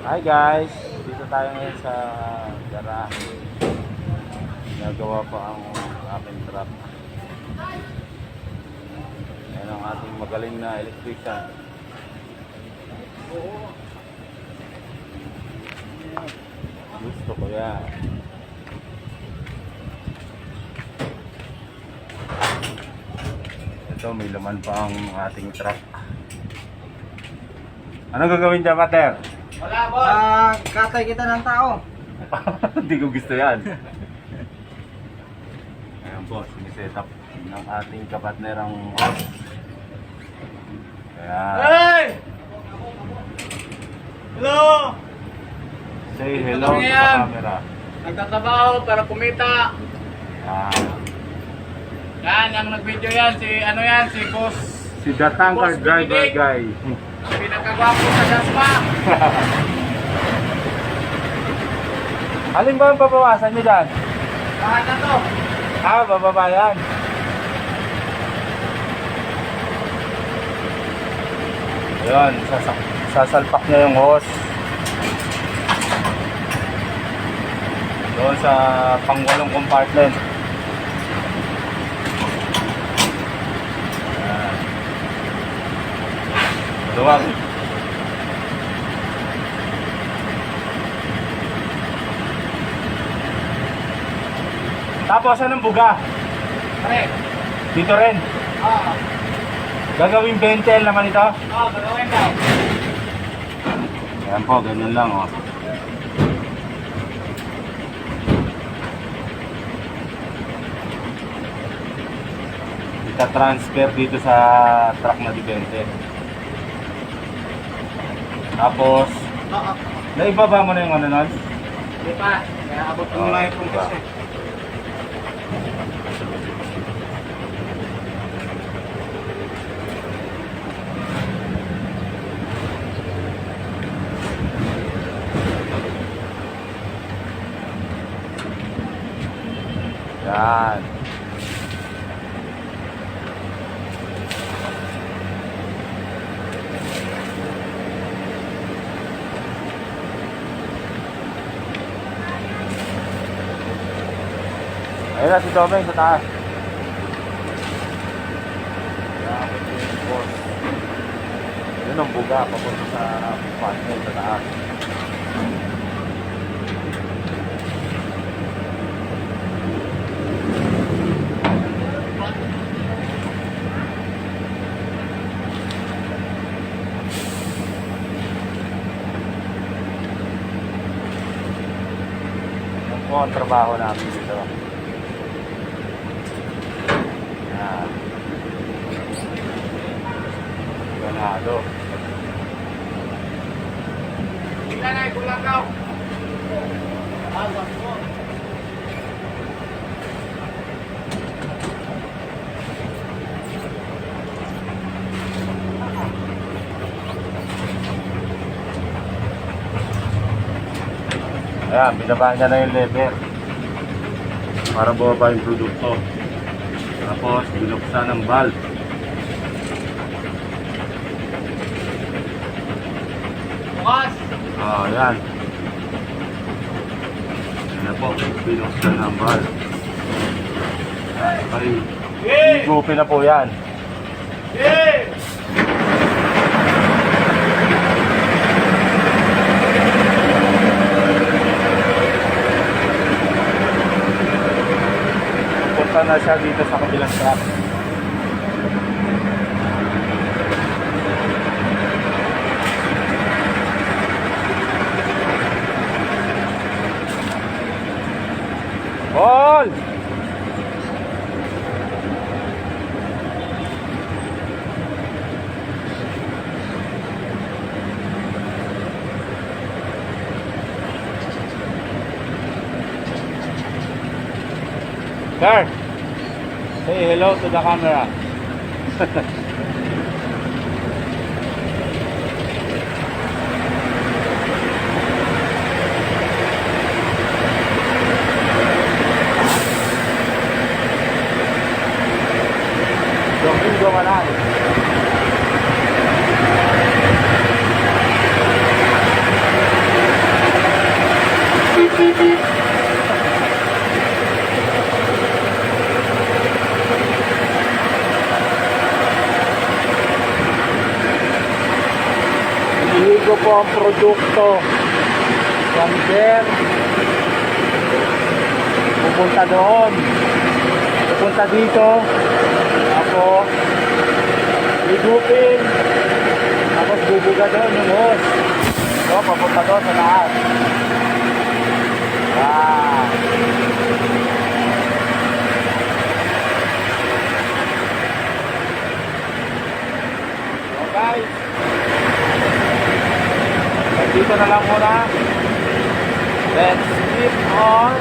Hi guys, dito tayo ngayon sa garahe. Nagawa pa ang aking truck. Yan ang ating magaling na electrician. Gusto ko yan. Ito, may laman pa ang ating truck. Ano gagawin dyan, Pater? Wala, boss. Ah, katay kita ng tao. Hindi ko gusto yan. Ayan po, siniset up ng ating kapatnerang host. Ayan. Hey! Hello! Say hello Ano yan? camera. Nagtatrabaho para kumita. Ah, Yan, ang nag-video yan, si ano yan, si Boss. Si Boss Driver. Guy. Ang pinakagwapo sa Dasma. Alin ba ang pabawasan nyo dyan? Lahat na to. Ah, bababa yan. Ayan, sasak sasalpak niya yung hose. Doon sa pangwalong compartment. Luwag. Tapos anong buga? Pare. Dito rin. Oo. Gagawing bentel naman ito. Oo, gagawin daw. Ayan po, ganyan lang oh. Ita-transfer dito sa truck na dibente. Tapos, naibaba mo na yung ano nun? Di pa. Kaya abot ko Oo, muna yung diba? kasi. Yan. Ayun na si Domeng sa taas. Yun ang buga papunta sa partner sa taas. Po ang trabaho namin dito. Yan. Ganado. Tingnan na, kulang daw. Ah, gusto. Ayan, binaba niya na yung lever. Para bumaba yung produkto. Tapos, binuksan ng valve. Bukas. Ah, yan. Yan na po, binuksan ng valve. Ay, Hey! igupin na po yan. Hey! Punta na siya dito sa kabilang truck. Paul! Sir, Say hello to the camera. Domingo Canales. Beep. Bago po ang produkto. From there, pupunta doon. Pupunta dito. Ako, higupin. Tapos bubuga doon yung hose. So, papunta doon sa lahat. Ah. dito na lang muna. Let's keep on.